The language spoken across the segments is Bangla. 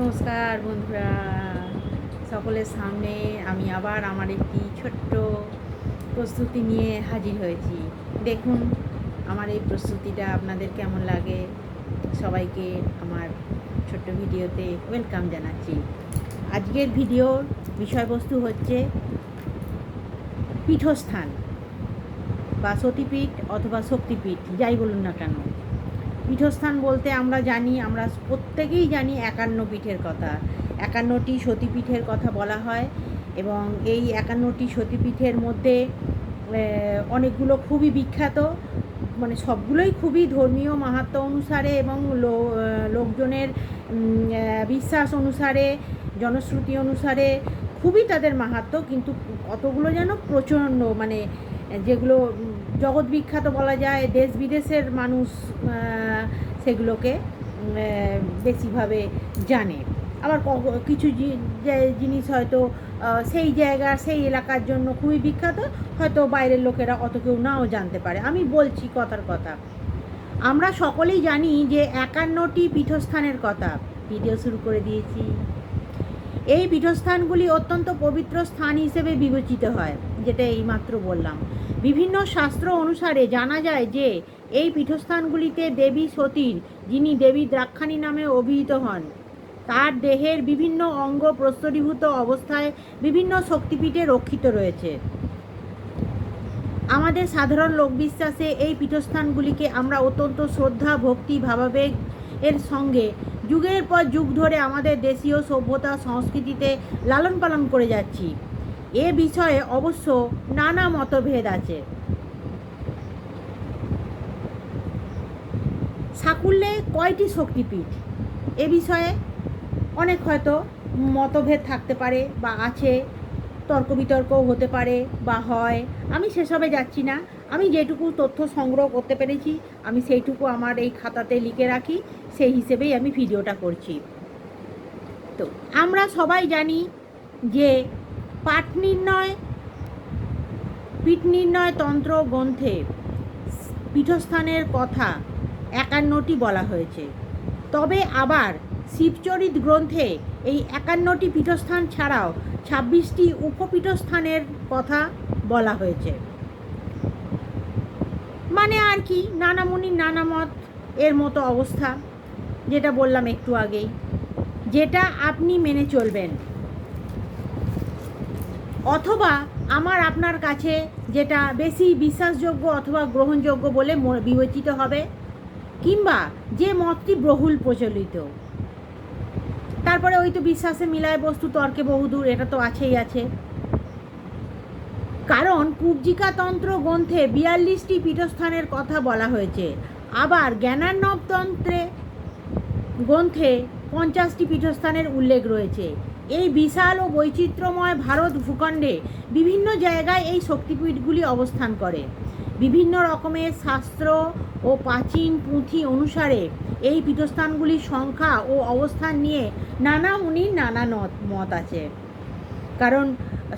নমস্কার বন্ধুরা। সকলের সামনে আমি আবার আমার একটি ছোট্ট প্রস্তুতি নিয়ে হাজির হয়েছি। দেখুন, আমার এই প্রস্তুতিটা আপনাদের কেমন লাগে? সবাইকে আমার ছোট্ট ভিডিওতে ওয়েলকাম জানাচ্ছি। আজকের ভিডিওর বিষয়বস্তু হচ্ছে পীঠস্থান বা সতীপীঠ অথবা শক্তিপীঠ, যাই বলুন না কেন। পীঠস্থান বলতে আমরা জানি, আমরা প্রত্যেকেই জানি একান্ন পীঠের কথা। একান্নটি সতীপীঠের কথা বলা হয় এবং এই একান্নটি সতীপীঠের মধ্যে অনেকগুলো খুবই বিখ্যাত মানে সবগুলোই খুবই ধর্মীয় মাহাত্ম অনুসারে এবং লোকজনের বিশ্বাস অনুসারে, জনশ্রুতি অনুসারে খুবই তাদের মাহাত্ম, কিন্তু কতগুলো যেন প্রচণ্ড মানে যেগুলো জগৎ বিখ্যাত বলা যায়, দেশ বিদেশের মানুষ সেগুলোকে বেশিভাবে জানে। আবার কিছু জিনিস হয়তো সেই জায়গার, সেই এলাকার জন্য খুবই বিখ্যাত, হয়তো বাইরের লোকেরা অত কেউ নাও জানতে পারে। আমি বলছি কথার কথা। আমরা সকলেই জানি যে একান্নটি পীঠস্থানের কথা। ভিডিও শুরু করে দিয়েছি। এই পীঠস্থানগুলি অত্যন্ত পবিত্র স্থান হিসেবে বিবেচিত হয়, যেটা এইমাত্র বললাম। বিভিন্ন শাস্ত্র অনুসারে জানা যায় যে এই পীঠস্থানগুলিতে দেবী সতীর, যিনি দেবী দ্রাক্ষাণী নামে অভিহিত হন। তার দেহের বিভিন্ন অঙ্গ প্রস্তরীভূত অবস্থায় বিভিন্ন শক্তিপীঠে রক্ষিত রয়েছে। আমাদের সাধারণ লোকবিশ্বাসে এই পীঠস্থানগুলিকে আমরা অত্যন্ত শ্রদ্ধা, ভক্তি, ভাবাবেগ এর সঙ্গে যুগের পর যুগ ধরে আমাদের দেশীয় সভ্যতা সংস্কৃতিতে লালন পালন করে যাচ্ছি। এ বিষয়ে অবশ্য নানা মতভেদ আছে। সাকুল্যে কয়টি শক্তিপীঠ? এ বিষয়ে অনেক হয়তো মতভেদ থাকতে পারে বা আছে তর্ক বিতর্কও হতে পারে বা হয়। আমি সেসবে যাচ্ছি না। আমি যেটুকু তথ্য সংগ্রহ করতে পেরেছি, আমি সেইটুকু আমার এই খাতাতে লিখে রাখি। সেই হিসেবেই আমি ভিডিওটা করছি। তো আমরা সবাই জানি যে পাঠ নির্ণয়, পীঠ নির্ণয় তন্ত্র, গ্রন্থে পীঠস্থানের কথা একান্নটি বলা হয়েছে। তবে আবার শিবচরিত গ্রন্থে এই একান্নটি পীঠস্থান ছাড়াও ছাব্বিশটি উপপীঠস্থানের কথা বলা হয়েছে। মানে আর কি নানা নানামত এর মতো অবস্থা, যেটা বললাম একটু আগেই, যেটা আপনি মেনে চলবেন। অথবা আমার আপনার কাছে যেটা বেশি বিশ্বাসযোগ্য অথবা গ্রহণযোগ্য বলে বিবেচিত হবে কিংবা যে মতটি বহুল প্রচলিত। তারপরে ওই তো বিশ্বাসে মিলায় বস্তু, তর্কে বহুদূর, এটা তো আছেই আছে। কারণ কুব্জিকাতন্ত্র গ্রন্থে বিয়াল্লিশটি পীঠস্থানের কথা বলা হয়েছে। আবার জ্ঞানার্ণবতন্ত্রে গ্রন্থে পঞ্চাশটি পীঠস্থানের উল্লেখ রয়েছে। এই বিশাল ও বৈচিত্র্যময় ভারত ভূখণ্ডে বিভিন্ন জায়গায় এই শক্তিপীঠগুলি অবস্থান করে। বিভিন্ন রকমের শাস্ত্র ও প্রাচীন পুঁথি অনুসারে এই পীঠস্থানগুলির সংখ্যা ও অবস্থান নিয়ে নানা মুনির নানা মত আছে। কারণ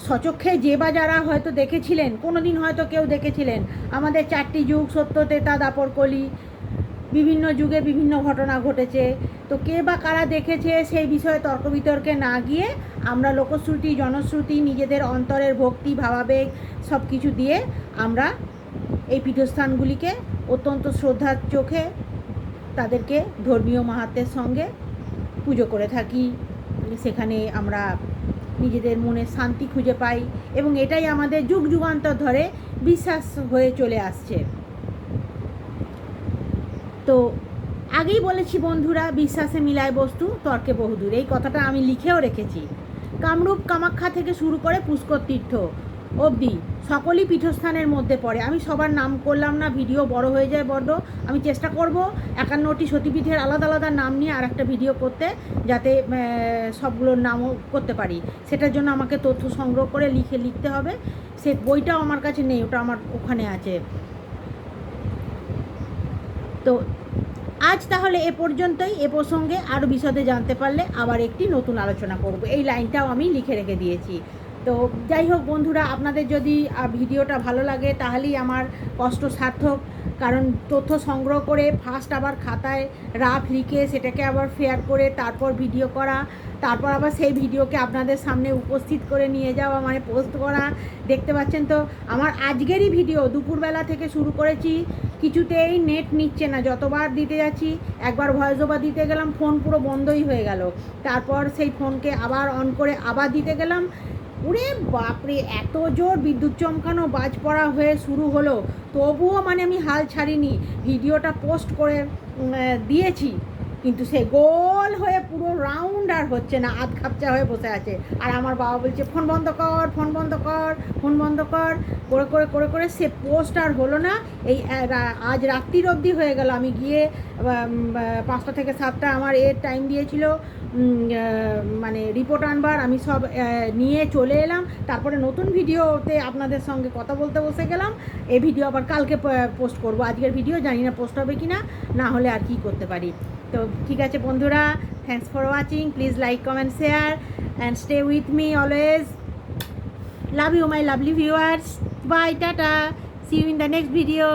সচক্ষে যে বা যারা হয়তো দেখেছিলেন কোনো দিন হয়তো কেউ দেখেছিলেন, আমাদের চারটি যুগ, সত্য, তেতা, দাপর, কলি, বিভিন্ন যুগে বিভিন্ন ঘটনা ঘটেছে। তো কে বা কারা দেখেছে সেই বিষয়ে তর্ক বিতর্কে না গিয়ে আমরা লোকশ্রুতি, জনশ্রুতি, নিজেদের অন্তরের ভক্তি, ভাবাবেগ সব কিছু দিয়ে আমরা এই পীঠস্থানগুলিকে অত্যন্ত শ্রদ্ধার চোখে তাদেরকে ধর্মীয় মাহাত্মের সঙ্গে পুজো করে থাকি। সেখানে আমরা নিজেদের মনে শান্তি খুঁজে পাই এবং এটাই আমাদের যুগ যুগান্তর ধরে বিশ্বাস হয়ে চলে আসছে। তো আগেই বলেছি বন্ধুরা, বিশ্বাসে মিলায় বস্তু, তর্কে বহুদূর। এই কথাটা আমি লিখেও রেখেছি। কামরূপ কামাখ্যা থেকে শুরু করে পুষ্কর তীর্থ। অবধি সকলই পীঠস্থানের মধ্যে পড়ে। আমি সবার নাম করলাম না, ভিডিও বড় হয়ে যায় বড্ড। আমি চেষ্টা করব একান্নটি সতীপীঠের আলাদা আলাদা নাম নিয়ে আর একটা ভিডিও করতে, যাতে সবগুলোর নামও করতে পারি। সেটার জন্য আমাকে তথ্য সংগ্রহ করে লিখে লিখতে হবে। সে বইটাও আমার কাছে নেই, ওটা আমার ওখানে আছে। তো আজ তাহলে এ পর্যন্তই। এ প্রসঙ্গে আরও বিশদে জানতে পারলে আবার একটি নতুন আলোচনা করব। এই লাইনটাও আমি লিখে রেখে দিয়েছি। তো যাই হোক বন্ধুরা, আপনাদের যদি ভিডিওটা ভালো লাগে, তাহলেই আমার কষ্ট সার্থক। কারণ তথ্য সংগ্রহ করে ফার্স্ট আবার খাতায় রাফ লিখে সেটাকে আবার ফেয়ার করে তারপর ভিডিও করা, তারপর আবার সেই ভিডিওকে আপনাদের সামনে উপস্থিত করে নিয়ে যাওয়া মানে পোস্ট করা। দেখতে পাচ্ছেন তো, আমার আজকেরই ভিডিও দুপুরবেলা থেকে শুরু করেছি, কিছুতেই নেট নিচ্ছে না, যতবার দিতে যাচ্ছি, একবার ভয়েস ওভার দিতে গেলাম ফোন পুরো বন্ধই হয়ে গেল। তারপর সেই ফোনকে আবার অন করে আবার দিতে গেলাম ওরে বাপরে, এত জোর বিদ্যুৎ চমকানো বাজ পড়া হয়ে শুরু হলো। তবুও মানে আমি হাল ছাড়িনি, ভিডিওটা পোস্ট করে দিয়েছি। কিন্তু সে গোল হয়ে পুরো রাউন্ড আর হচ্ছে না আধ খাপচা হয়ে বসে আছে। আর আমার বাবা বলছে, ফোন বন্ধ কর, ফোন বন্ধ কর, ফোন বন্ধ কর। করে করে করে করে সে পোস্ট আর হলো না। এই আজ রাত্রির অবধি হয়ে গেল। আমি গিয়ে পাঁচটা থেকে সাতটা আমার এর টাইম দিয়েছিল। মানে রিপোর্ট আনবার, আমি সব নিয়ে চলে এলাম। তারপরে নতুন ভিডিওতে আপনাদের সঙ্গে কথা বলতে বসে গেলাম। এই ভিডিও আবার কালকে পোস্ট করব। আজকের ভিডিও জানি না পোস্ট হবে কি না না হলে আর কি করতে পারি। তো ঠিক আছে বন্ধুরা thanks for watching please like comment share and stay with me always love you my lovely viewers bye tata see you in the next video